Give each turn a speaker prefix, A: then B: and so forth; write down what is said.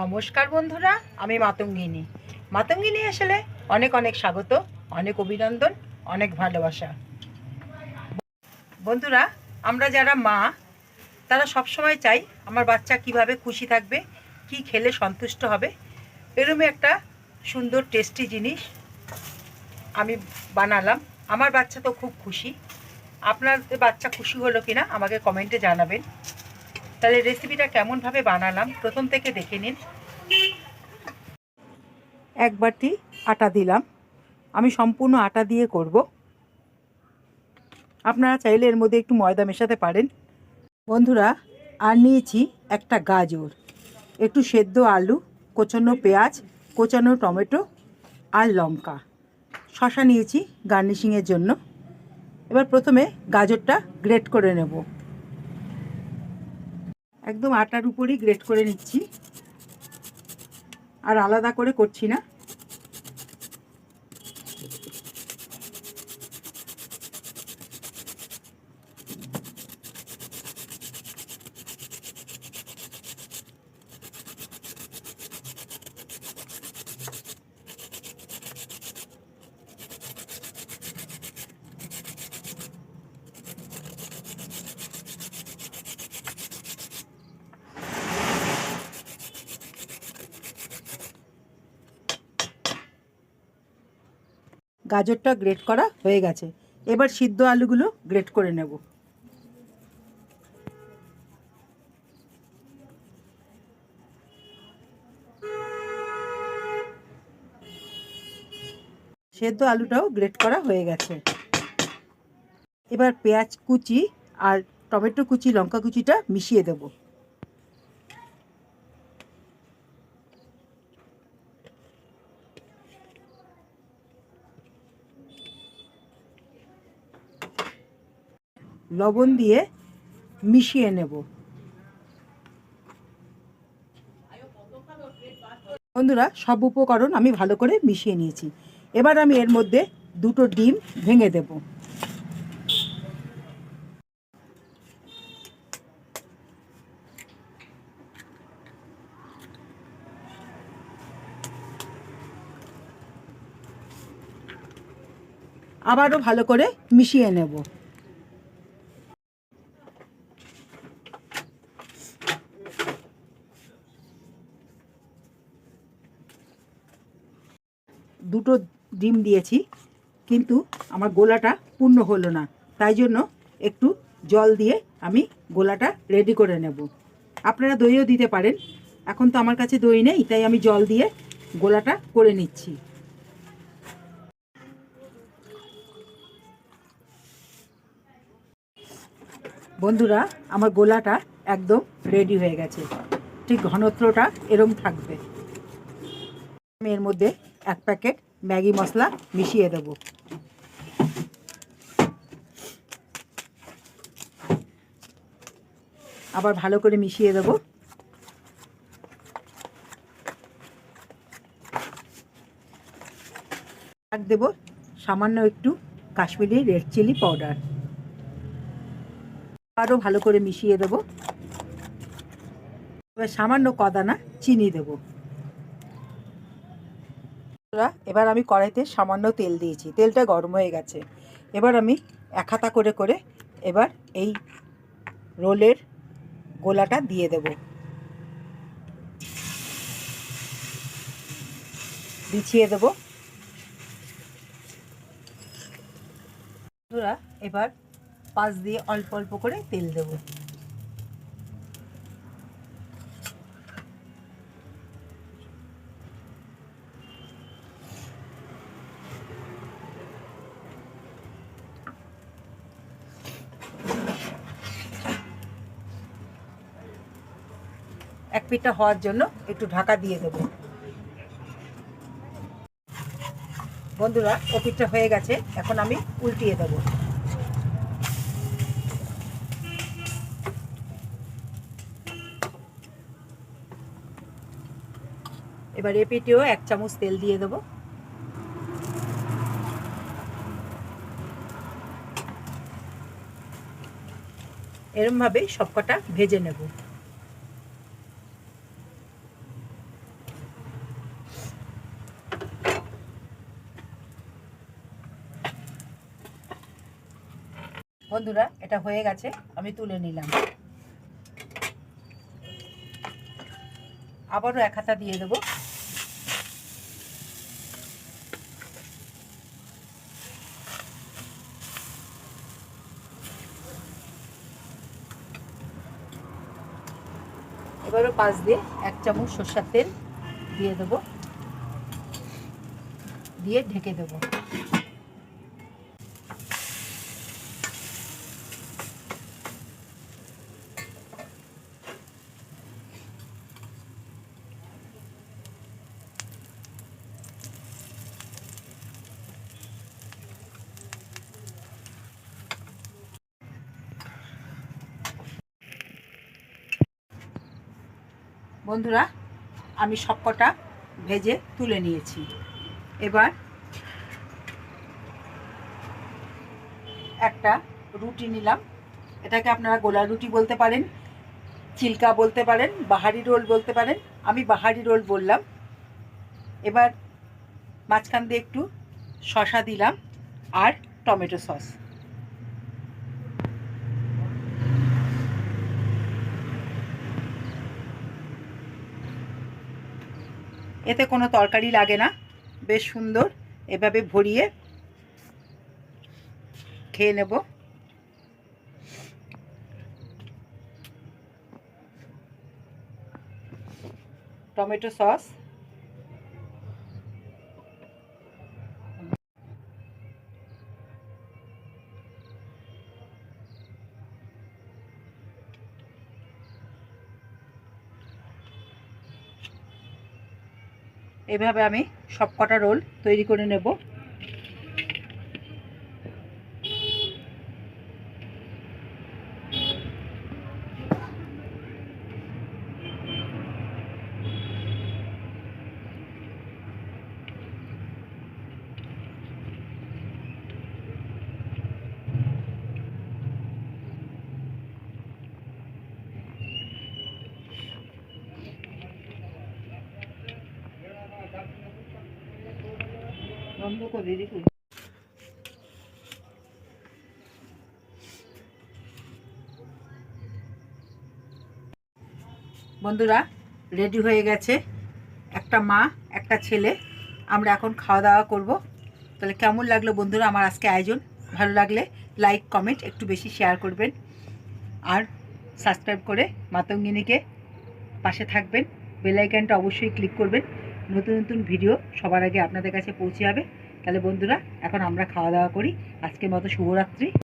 A: নমস্কার বন্ধুরা, আমি মাতঙ্গিনী। মাতঙ্গিনী আসলে অনেক অনেক স্বাগত, অনেক অভিনন্দন, অনেক ভালোবাসা। বন্ধুরা, আমরা যারা মা, তারা সব সময় চাই আমার বাচ্চা কীভাবে খুশি থাকবে, কি খেলে সন্তুষ্ট হবে এরমই একটা সুন্দর টেস্টি জিনিস আমি বানালাম। আমার বাচ্চা তো খুব খুশি। আপনাদের বাচ্চা খুশি হলো কিনা আমাকে কমেন্টে জানাবেন। তাহলে রেসিপিটা কেমনভাবে বানালাম? প্রথম থেকে দেখে নিন। এক বাটি আটা দিলাম। আমি সম্পূর্ণ আটা দিয়ে করব। আপনারা চাইলে এর মধ্যে একটু ময়দা মেশাতে পারেন। বন্ধুরা, আর নিয়েছি একটা গাজর। একটু সেদ্ধ আলু, কোচানো পেঁয়াজ, কোচানো টমেটো আর লঙ্কা। শশা নিয়েছি গার্নিশিংয়ের জন্য। এবার প্রথমে গাজরটা গ্রেট করে নেব। একদম আটার উপরেই গ্রেট করে নিচ্ছি। আর আলাদা করে করছি না। গাজরটা গ্রেট করা হয়ে গেছে। এবার সিদ্ধ আলুগুলো গ্রেট করে নেব। সেদ্ধ আলুটাও গ্রেট করা হয়ে গেছে। এবার পেঁয়াজ কুচি আর টমেটো কুচি, লঙ্কা কুচিটা মিশিয়ে দেবো। লবণ দিয়ে মিশিয়ে নেব। বন্ধুরা, সব উপকরণ আমি ভালো করে মিশিয়ে নিয়েছি। এবার আমি এর মধ্যে দুটো ডিম ভেঙে দেব। আবারও ভালো করে মিশিয়ে নেব। দুটো ডিম দিয়েছি, কিন্তু আমার গোলাটা পূর্ণ হলো না। তাই জন্য একটু জল দিয়ে আমি গোলাটা রেডি করে নেব। আপনারা দইও দিতে পারেন। এখন তো আমার কাছে দই নেই, তাই আমি জল দিয়ে গোলাটা করে নিচ্ছি। বন্ধুরা, আমার গোলাটা একদম রেডি হয়ে গেছে। ঠিক ঘনত্বটা এরম থাকবে। আমি এর মধ্যে এক প্যাকেট ম্যাগি মশলা মিশিয়ে দেব। আবার ভালো করে মিশিয়ে দেব। আর দেব সামান্য একটু কাশ্মীরি রেড চিলি পাউডার। আরও ভালো করে মিশিয়ে দেব। এবার সামান্য কদানা চিনি দেবো। বন্ধুরা, এবার আমি কড়াইতে সামান্য তেল দিয়েছি। তেলটা গরম হয়ে গেছে। এবার আমি এক হাতা করে করে এবার এই রোলের গোলাটা দিয়ে দেব। বিছিয়ে দেব। বন্ধুরা এবার পাশ দিয়ে অল্প অল্প করে তেল দেবো। এক পিঠটা হওয়ার জন্য একটু ঢাকা দিয়ে দেবো। বন্ধুরা, ও পিঠটা হয়ে গেছে, এখন আমি উল্টিয়ে দেবো। এবার এ পিঠেও এক চামচ তেল দিয়ে দেবো। এরমভাবে সবকটা ভেজে নেব। বন্ধুরা, এটা হয়ে গেছে, আমি তুলে নিলাম। আবারও এক হাতা দিয়ে দেবো। এবারও পাশ দিয়ে এক চামচ সর্ষার তেল দিয়ে দেবো। দিয়ে ঢেকে দেবো। বন্ধুরা, আমি সবকটা ভেজে তুলে নিয়েছি। এবার একটা রুটি নিলাম। এটাকে আপনারা গোলা রুটি বলতে পারেন, চিল্কা বলতে পারেন, বাহারি রোল বলতে পারেন, আমি বাহারি রোল বললাম। এবার মাঝখান দিয়ে একটু শশা দিলাম আর টমেটো সস। এতে কোনো তরকারি লাগে না। বেশ সুন্দর। এভাবে ভরিয়ে খেয়ে নেব। Tomato sauce. এভাবে আমি সব কটা রোল তৈরি করে নেব। বন্ধ করে দেখুন বন্ধুরা রেডি হয়ে গেছে। একটা মা, একটা ছেলে। আমরা এখন খাওয়া দাওয়া করব। তাহলে কেমন লাগল বন্ধুরা আমার আজকে আয়োজন? ভালো লাগলে লাইক কমেন্ট একটু বেশি শেয়ার করবেন। আর সাবস্ক্রাইব করে মাতঙ্গিনীকে পাশে থাকবেন। বেলাইকানটা অবশ্যই ক্লিক করবেন। নতুন নতুন ভিডিও সবার আগে আপনাদের কাছে পৌঁছে যাবে। তাহলে বন্ধুরা, এখন আমরা খাওয়া দাওয়া করি। আজকের মতো শুভরাত্রি।